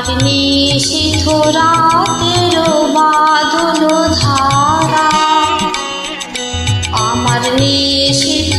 আর নিশিথ রাতের বাদল ধারা। আমার নিশিথ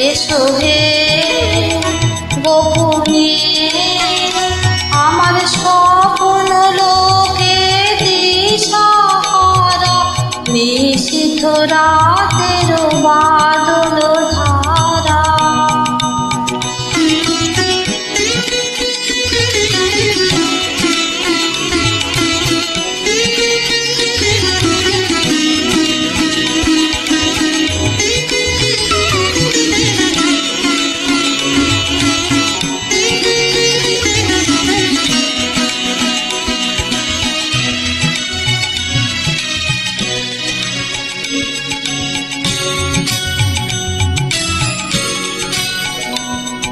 এসো হে বহু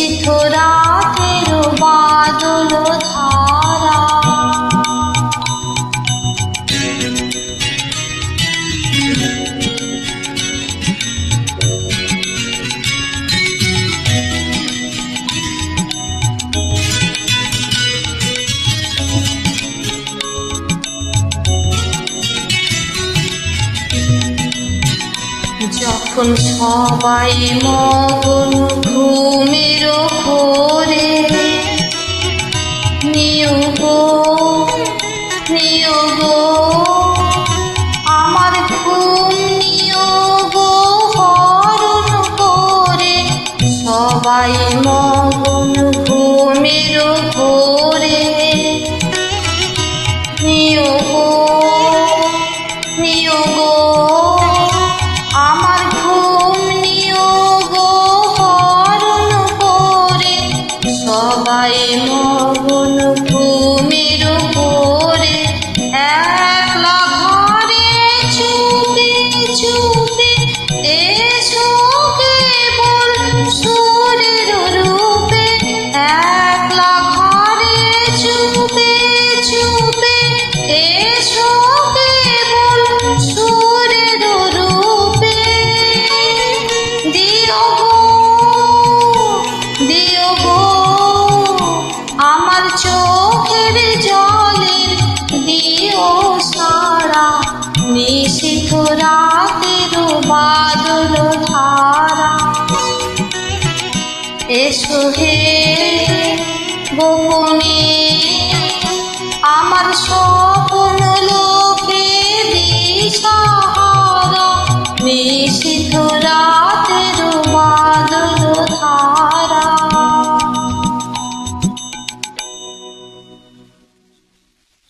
সিথরাথ এখন সবাই মগন ঘুমের খোরে এসো হে বকুনি আমার সব